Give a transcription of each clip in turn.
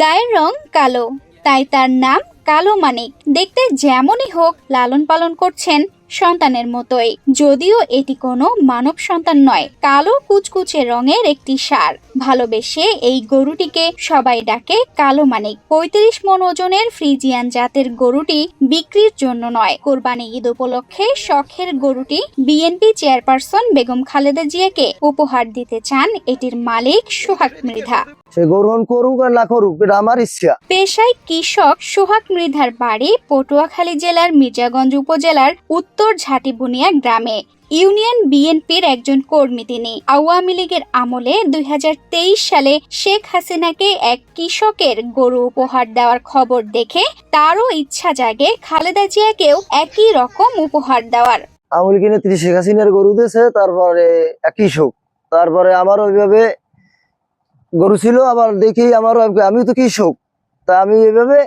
গায়ের রং কালো। তাই তার নাম কালো মানিক দেখতে যেমনই হোক, লালন পালন করছেন সন্তানের মতোই। যদিও এটি কোনো মানব সন্তান নয়, কালো কুচকুচে রঙের একটি সার। ভালোবেসে এই গরুটিকে সবাই ডাকে কালো মানিক পঁয়ত্রিশ মন ওজনের ফ্রিজিয়ান জাতের গরুটি বিক্রির জন্য নয়। কোরবানি ঈদ উপলক্ষে শখের গরুটি বিএনপি চেয়ারপারসন বেগম খালেদা জিয়াকে উপহার দিতে চান এটির মালিক সোহাগ মৃধা। সে গ্রহণ করুক আর না করুক এটা আমার ইচ্ছা। পেশায় কৃষক সোহাগ মৃধার বাড়ি পটুয়াখালী জেলার মির্জাগঞ্জ উপজেলার উত্তর ঝাটিবুনিয়া গ্রামে। ইউনিয়ন বিএনপির একজন কর্মী তিনি। আওয়ামী লীগের আমলে দুই হাজার তেইশ সালে শেখ হাসিনাকে এক কৃষকের গরু উপহার দেওয়ার খবর দেখে তারও ইচ্ছা জাগে খালেদা জিয়াকেও একই রকম উপহার দেওয়ার। আমল কিনে ত্রিশ শেখ হাসিনার গরু দিয়েছে, তারপরে একই শোক তারপরে আমারও ওইভাবে গরু ছিল, আবার দেখি আমারও আমি- তো কৃষক। তা আমি এইভাবে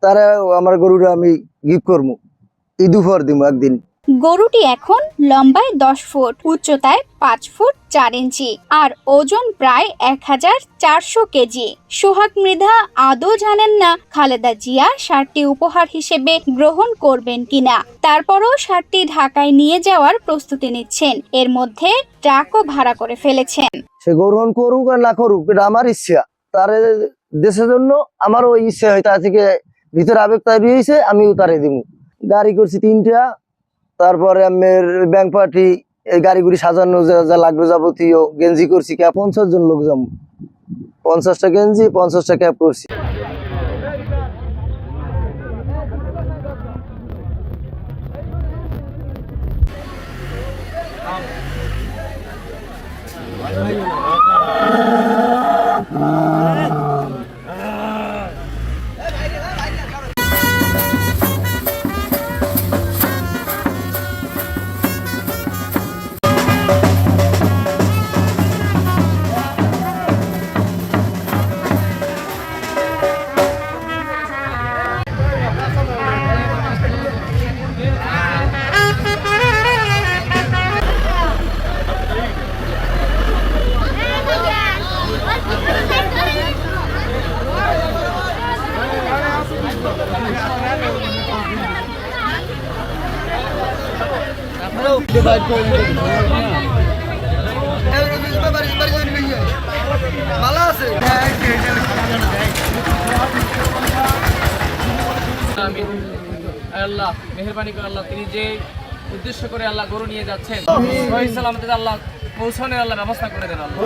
তারা আমার গরুটা আমি গিফট করব। ঈদ উপহার দিব একদিন। গরুটি এখন লম্বায় দশ ফুট, উচ্চতায় পাঁচ ফুট চার ইঞ্চি আর ওজন প্রায় এক হাজার চারশো কেজি। সোহাগ মৃধা আদৌ জানেন না খালেদা জিয়া সারটি উপহার হিসেবে গ্রহণ করবেন কিনা। তারপরও সারটি ঢাকায় নিয়ে যাওয়ার প্রস্তুতি নিচ্ছেন। এর মধ্যে ট্রাকও ভাড়া করে ফেলেছেন। সে গ্রহণ করুক আর না করুক, এটা আমার ইচ্ছা। তার দেশের জন্য আমারও ইচ্ছা হয়, তার থেকে ভিতরে আবেগ তৈরি হয়েছে, আমিও তারে দিব গাড়ি করছি তিনটা তারপরে আমার ব্যাংক পার্টি এই গাড়িগুলি সাজানো যা যা লাগবে যাবতীয় গেঞ্জি করছি, ক্যাপ। পঞ্চাশ জন লোক যাব। পঞ্চাশটা গেঞ্জি, পঞ্চাশটা ক্যাপ করছি। আল্লাহ মেহরবানি করে আল্লাহ তিনি যে উদ্দেশ্য করে আল্লাহ গরু নিয়ে যাচ্ছেন আল্লাহ পৌঁছানোর আল্লাহ ব্যবস্থা করে দেন আল্লাহ।